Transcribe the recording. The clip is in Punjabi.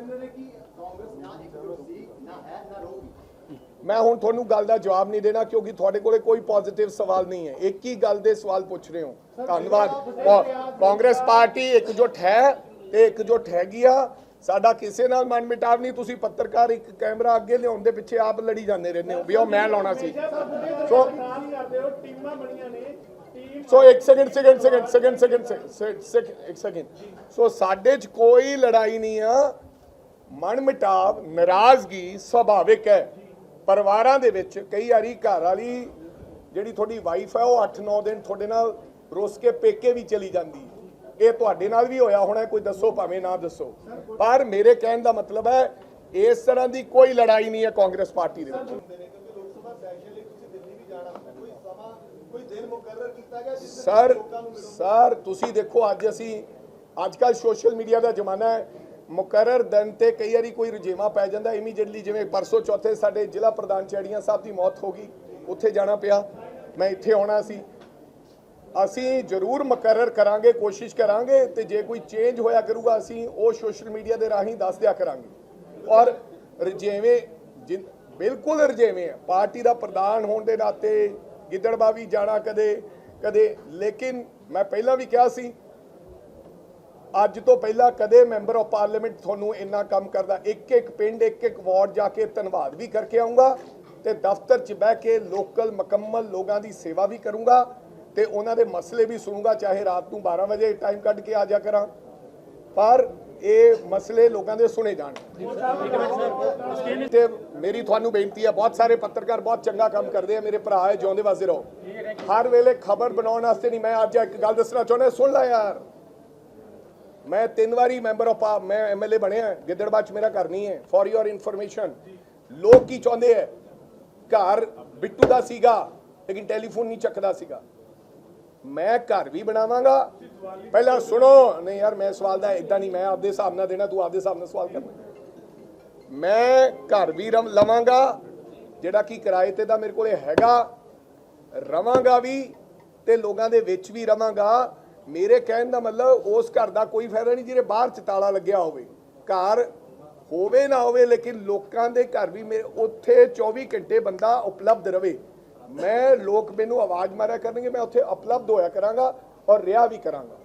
ਕਹਿੰਦੇ ਨੇ ਕਿ ਕਾਂਗਰਸ ਨਾ ਇਕਜੁੱਟ ਸੀ ਨਾ ਹੈ ਨਾ ਰਹੂਗੀ ਮੈਂ ਹੁਣ ਤੁਹਾਨੂੰ ਗੱਲ ਦਾ ਜਵਾਬ ਨਹੀਂ ਦੇਣਾ ਕਿਉਂਕਿ ਤੁਹਾਡੇ ਕੋਲੇ ਕੋਈ ਪੋਜ਼ਿਟਿਵ ਸਵਾਲ ਨਹੀਂ ਹੈ। ਇੱਕ ਹੀ ਗੱਲ ਦੇ ਸਵਾਲ ਪੁੱਛ ਰਹੇ ਹੋ। ਧੰਨਵਾਦ। ਕਾਂਗਰਸ ਪਾਰਟੀ ਇਕਜੁੱਟ ਹੈ ਤੇ ਇਕਜੁੱਟ ਹੈਗੀ ਆ। ਸਾਡਾ ਕਿਸੇ ਨਾਲ ਮਨ ਮਿਟਾਵ ਨਹੀਂ। ਤੁਸੀਂ ਪੱਤਰਕਾਰ ਇੱਕ ਕੈਮਰਾ ਅੱਗੇ ਲਿਆਉਣ ਦੇ ਪਿੱਛੇ ਆਪ ਲੜੀ ਜਾਂਦੇ ਰਹਿੰਦੇ ਹੋ ਵੀ ਉਹ ਮੈਂ ਲਾਉਣਾ ਸੀ। ਸੋ ਟੀਮਾਂ ਬਣੀਆਂ ਨੇ। ਟੀਮ ਸੋ ਇੱਕ second second second second second second ਇੱਕ ਸੈਕਿੰਡ ਸੋ ਸਾਡੇ 'ਚ ਕੋਈ ਲੜਾਈ ਨਹੀਂ ਆ। ਮਨ ਮਿਟਾਵ ਨਾਰਾਜ਼ਗੀ ਸੁਭਾਵਿਕ ਹੈ। ਪਰਿਵਾਰਾਂ ਦੇ ਵਿੱਚ ਕਈ ਵਾਰੀ ਘਰ ਵਾਲੀ ਜਿਹੜੀ ਤੁਹਾਡੀ ਵਾਈਫ ਹੈ, ਉਹ 8-9 ਦਿਨ ਤੁਹਾਡੇ ਨਾਲ ਰੁੱਸ ਕੇ ਪੇਕੇ ਵੀ ਚਲੀ ਜਾਂਦੀ ਇਹ ਤੁਹਾਡੇ ਨਾਲ ਵੀ ਹੋਇਆ ਹੋਣਾ, ਕੋਈ ਦੱਸੋ ਭਾਵੇਂ ਨਾ ਦੱਸੋ। ਪਰ ਮੇਰੇ ਕਹਿਣ ਦਾ ਮਤਲਬ ਹੈ, ਇਸ ਤਰ੍ਹਾਂ ਦੀ ਕੋਈ ਲੜਾਈ ਨਹੀਂ ਹੈ ਕਾਂਗਰਸ ਪਾਰਟੀ ਦੇ ਵਿੱਚ। ਸਰ ਸਰ, ਤੁਸੀਂ ਦੇਖੋ ਅੱਜ ਅਸੀਂ, ਅੱਜ ਕੱਲ ਸੋਸ਼ਲ ਮੀਡੀਆ ਦਾ ਜ਼ਮਾਨਾ ਹੈ ਮੁਕਰਰ ਦਿਨ ਤੇ ਕਈ ਵਾਰੀ ਕੋਈ ਰੁਝੇਵਾਂ ਪੈ ਜਾਂਦਾ। ਇਮੀਡੀਏਟਲੀ ਜਿਵੇਂ ਪਰਸੋਂ ਚੌਥੇ ਸਾਡੇ ਜ਼ਿਲ੍ਹਾ ਪ੍ਰਧਾਨ ਚੈੜੀਆਂ ਸਾਹਿਬ ਦੀ ਮੌਤ ਹੋ ਗਈ, ਉੱਥੇ ਜਾਣਾ ਪਿਆ। ਮੈਂ ਇੱਥੇ ਆਉਣਾ ਸੀ। ਅਸੀਂ ਜ਼ਰੂਰ ਮੁਕਰਰ ਕਰਾਂਗੇ, ਕੋਸ਼ਿਸ਼ ਕਰਾਂਗੇ ਤੇ ਜੇ ਕੋਈ ਚੇਂਜ ਹੋਇਆ ਕਰੂਗਾ, ਅਸੀਂ ਉਹ ਸੋਸ਼ਲ ਮੀਡੀਆ ਦੇ ਰਾਹੀਂ ਦੱਸ ਦਿਆ ਕਰਾਂਗੇ। ਔਰ ਰਜੇਵੇਂ ਜਿਨ- ਬਿਲਕੁਲ ਰਜੇਵੇਂ ਹੈ ਪਾਰਟੀ ਦਾ ਪ੍ਰਧਾਨ ਹੋਣ ਦੇ ਨਾਤੇ ਗਿੱਦੜਬਾ ਵੀ ਜਾਣਾ ਕਦੇ ਕਦੇ ਲੇਕਿਨ ਮੈਂ ਪਹਿਲਾਂ ਵੀ ਕਿਹਾ ਸੀ ਅੱਜ ਤੋਂ ਪਹਿਲਾਂ ਕਦੇ ਮੈਂਬਰ ਆਫ ਪਾਰਲੀਮੈਂਟ ਤੁਹਾਨੂੰ ਇੰਨਾ ਕੰਮ ਕਰਦਾ? ਇੱਕ ਇੱਕ ਪਿੰਡ, ਇੱਕ ਇੱਕ ਵਾਰਡ ਜਾ ਕੇ ਧੰਨਵਾਦ ਵੀ ਕਰਕੇ ਆਉਂਗਾ ਤੇ ਦਫ਼ਤਰ 'ਚ ਬਹਿ ਕੇ ਲੋਕਲ ਮੁਕੰਮਲ ਲੋਕਾਂ ਦੀ ਸੇਵਾ ਵੀ ਕਰੂੰਗਾ ਤੇ ਉਹਨਾਂ ਦੇ ਮਸਲੇ ਵੀ ਸੁਣੂੰਗਾ, ਚਾਹੇ ਰਾਤ ਨੂੰ 12 ਵਜੇ ਟਾਈਮ ਕੱਢ ਕੇ ਆ ਜਾ ਕਰਾਂ। ਪਰ ਇਹ ਮਸਲੇ ਲੋਕਾਂ ਦੇ ਸੁਣੇ ਜਾਣ। ਤੇ ਮੇਰੀ ਤੁਹਾਨੂੰ ਬੇਨਤੀ ਹੈ, ਬਹੁਤ ਸਾਰੇ ਪੱਤਰਕਾਰ ਬਹੁਤ ਚੰਗਾ ਕੰਮ ਕਰਦੇ ਆ, ਮੇਰੇ ਭਰਾ ਹੈ, ਜਿਉਂਦੇ ਵਾਜ਼ੇ ਰਹੋ। ਹਰ ਵੇਲੇ ਖਬਰ ਬਣਾਉਣ ਵਾਸਤੇ ਨਹੀਂ, ਮੈਂ ਅੱਜ ਇੱਕ ਗੱਲ ਦੱਸਣਾ ਚਾਹੁੰਦਾ, ਸੁਣ ਲੈ ਯਾਰ। ਮੈਂ ਤਿੰਨ ਵਾਰੀ ਮੈਂਬਰ ਆਫ ਮੈਂ ਐਮਐਲਏ ਬਣਿਆ ਗਿੱਦੜਬਾਹ ਚ ਮੇਰਾ ਘਰ ਨਹੀਂ ਹੈ ਫॉर ਯੋਰ ਇਨਫੋਰਮੇਸ਼ਨ ਲੋਕ ਕੀ ਚਾਹੁੰਦੇ ਹੈ? ਘਰ ਬਿੱਟੂ ਦਾ ਸੀਗਾ, ਲੇਕਿਨ ਟੈਲੀਫੋਨ ਨਹੀਂ ਚੱਕਦਾ ਸੀਗਾ। ਮੈਂ ਘਰ ਵੀ ਬਣਾਵਾਂਗਾ। ਪਹਿਲਾਂ ਸੁਣੋ, ਨਹੀਂ ਯਾਰ, ਮੈਂ ਸਵਾਲ ਦਾ ਇਦਾਂ ਨਹੀਂ, ਮੈਂ ਆਪਦੇ ਹਿਸਾਬ ਨਾਲ ਦੇਣਾ, ਤੂੰ ਆਪਦੇ ਹਿਸਾਬ ਨਾਲ ਸਵਾਲ ਕਰਨਾ। ਮੈਂ ਘਰ ਵੀ ਰਮ ਲਵਾਂਗਾ, ਜਿਹੜਾ ਕਿ ਕਿਰਾਏ ਤੇ ਦਾ ਮੇਰੇ ਕੋਲੇ ਹੈਗਾ। ਰਵਾਂਗਾ ਵੀ ਤੇ ਲੋਕਾਂ ਦੇ ਵਿੱਚ ਵੀ ਰਵਾਂਗਾ। ਮੇਰੇ ਕਹਿਣ ਦਾ ਮਤਲਬ ਉਸ ਘਰ ਦਾ ਕੋਈ ਫਾਇਦਾ ਨਹੀਂ ਜਿਹਦੇ ਬਾਹਰ ਚ ਤਾਲਾ ਲੱਗਿਆ ਹੋਵੇ। ਘਰ ਹੋਵੇ ਨਾ ਹੋਵੇ, ਲੇਕਿਨ ਲੋਕਾਂ ਦੇ ਘਰ ਵੀ ਮੇਰੇ ਉੱਥੇ 24 ਘੰਟੇ ਬੰਦਾ ਉਪਲਬਧ ਰਵੇ। ਮੈਂ ਲੋਕ ਮੈਨੂੰ ਆਵਾਜ਼ ਮਾਰਿਆ ਕਰਨਗੇ, ਮੈਂ ਉੱਥੇ ਉਪਲਬਧ ਹੋਇਆ ਕਰਾਂਗਾ ਔਰ ਰਿਹਾ ਵੀ ਕਰਾਂਗਾ।